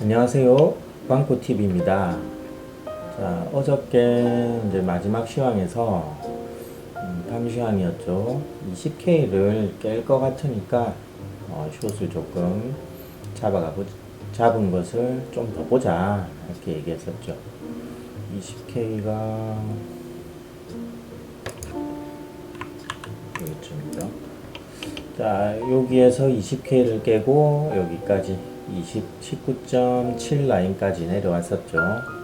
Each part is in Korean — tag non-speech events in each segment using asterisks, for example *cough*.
안녕하세요. 빵코TV입니다. 자, 어저께 이제 마지막 시황에서 음, 밤 시황이었죠. 20K를 깰 것 같으니까 어, 숏을 조금 잡아가 보 잡은 것을 좀 더 보자 이렇게 얘기했었죠. 20K가 여기쯤이죠. 자, 여기에서 20K를 깨고 여기까지 20, 19.7 라인까지 내려왔었죠.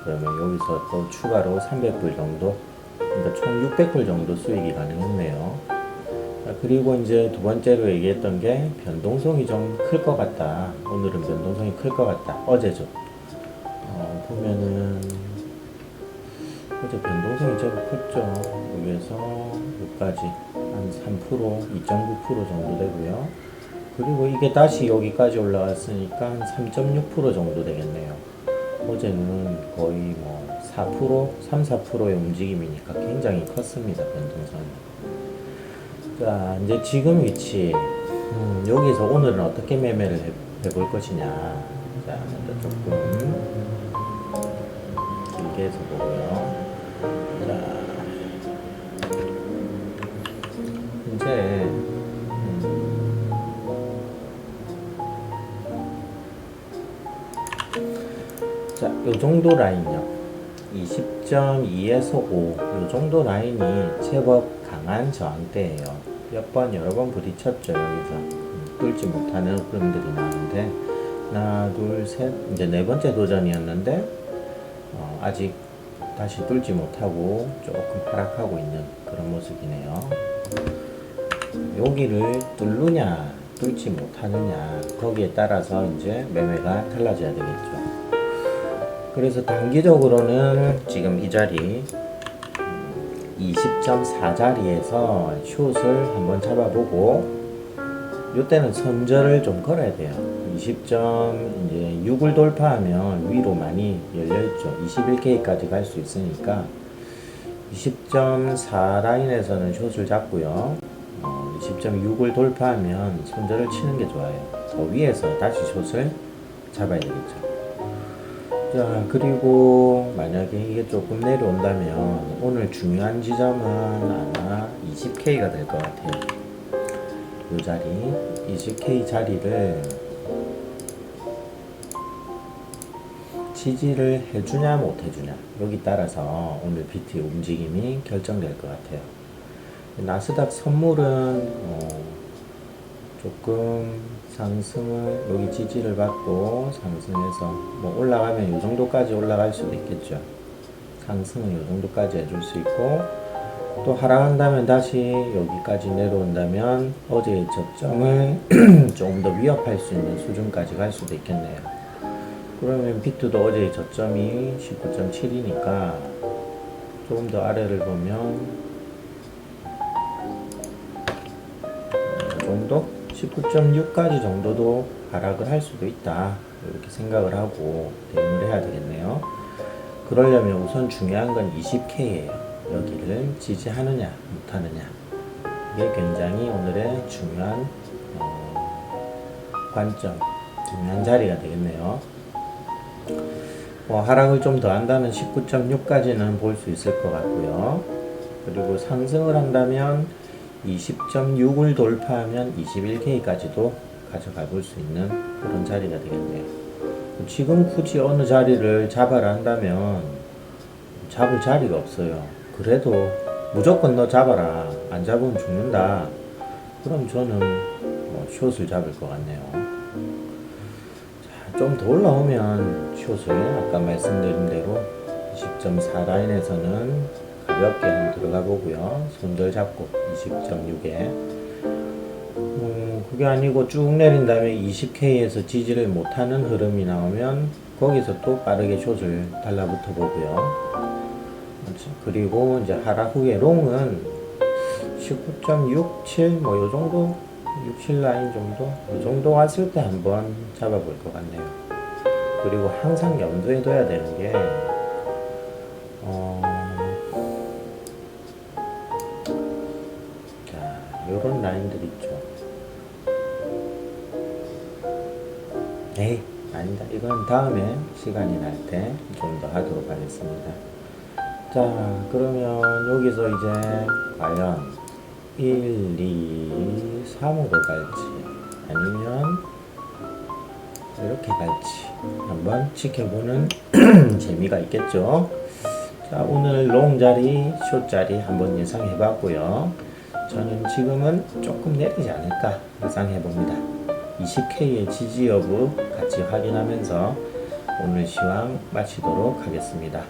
그러면 여기서 또 추가로 300불 정도, 그러니까 총 600불 정도 수익이 가능했네요. 자, 그리고 이제 두 번째로 얘기했던 게 변동성이 좀 클 것 같다. 오늘은 변동성이 클 것 같다. 어제죠. 어, 보면은 어제 변동성이 제법 컸죠. 여기에서 여기까지 한 3%, 2.9% 정도 되고요. 그리고 이게 다시 여기까지 올라왔으니까 한 3.6% 정도 되겠네요. 어제는 거의 뭐 4%, 3, 4%의 움직임이니까 굉장히 컸습니다. 변동성이. 자, 이제 지금 위치. 음, 여기서 오늘은 어떻게 매매를 해, 해볼 것이냐. 자, 먼저 조금 길게 해서 보고요. 자, 요 정도 라인요. 20.2에서 5, 요 정도 라인이 제법 강한 저항대예요. 몇 번 여러 번 부딪혔죠 여기서 음, 뚫지 못하는 흐름들이 나는데 하나, 둘, 셋, 이제 네 번째 도전이었는데 어, 아직 다시 뚫지 못하고 조금 하락하고 있는 그런 모습이네요. 여기를 뚫느냐, 뚫지 못하느냐, 거기에 따라서 이제 매매가 달라져야 되겠죠. 그래서 단기적으로는 지금 이 자리 20.4 자리에서 숏을 한번 잡아보고 이때는 선절을 좀 걸어야 돼요. 20점 이제 6을 돌파하면 위로 많이 열려 있죠. 21K까지 갈 수 있으니까 20.4 라인에서는 숏을 잡고요. 어, 20.6을 돌파하면 손절을 치는 게 좋아요. 더 위에서 다시 숏을 잡아야 되겠죠. 자, 그리고 만약에 이게 조금 내려온다면 오늘 중요한 지점은 아마 20K가 될 것 같아요. 이 자리, 20K 자리를 지지를 해주냐 못 해주냐 여기 따라서 오늘 비트 움직임이 결정될 것 같아요. 나스닥 선물은 어, 조금 상승을 여기 지지를 받고 상승해서 뭐 올라가면 이 정도까지 올라갈 수도 있겠죠. 상승은 이 정도까지 해줄 수 있고 또 하락한다면 다시 여기까지 내려온다면 어제의 저점을 *clears throat* 조금 더 위협할 수 있는 수준까지 갈 수도 있겠네요. 그러면 비트도 어제의 저점이 19.7이니까 조금 더 아래를 보면 이 정도? 19.6까지 정도도 하락을 할 수도 있다. 이렇게 생각을 하고 대응을 해야 되겠네요. 그러려면 우선 중요한 건 20K예요. 여기를 지지하느냐, 못하느냐. 이게 굉장히 오늘의 중요한 어, 관점, 중요한 자리가 되겠네요. 뭐 하락을 좀 더 한다면 19.6까지는 볼 수 있을 것 같고요. 그리고 상승을 한다면 20.6을 돌파하면 21K까지도 가져가 볼 수 있는 그런 자리가 되겠네요. 지금 굳이 어느 자리를 잡아라 한다면 잡을 자리가 없어요. 그래도 무조건 너 잡아라. 안 잡으면 죽는다. 그럼 저는 뭐 숏을 잡을 것 같네요. 좀 더 올라오면 숏을 아까 말씀드린 대로 20.4 라인에서는 가볍게 한번 들어가 보고요. 손절 잡고 20.6에 음, 그게 아니고 쭉 내린 다음에 20K에서 지지를 못하는 흐름이 나오면 거기서 또 빠르게 숏을 달라붙어 보고요. 그렇죠. 그리고 이제 하락 후에 롱은 19.67 뭐 요 정도 67 라인 정도 요 정도 왔을 때 한번 잡아볼 것 같네요. 그리고 항상 염두에 둬야 되는 게 어, 라인들 있죠. 에이 아니다. 이건 다음에 시간이 날 때 좀 더 하도록 하겠습니다. 자, 그러면 여기서 이제 과연 1, 2, 3으로 갈지 아니면 이렇게 갈지 한번 지켜보는 *clears throat* 재미가 있겠죠. 자, 오늘 롱 자리, 숏 자리 한번 예상해 봤고요. 저는 지금은 조금 내리지 않을까 예상해 봅니다. 20K의 지지 여부 같이 확인하면서 오늘 시황 마치도록 하겠습니다.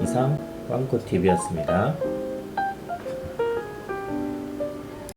이상 왕코TV였습니다.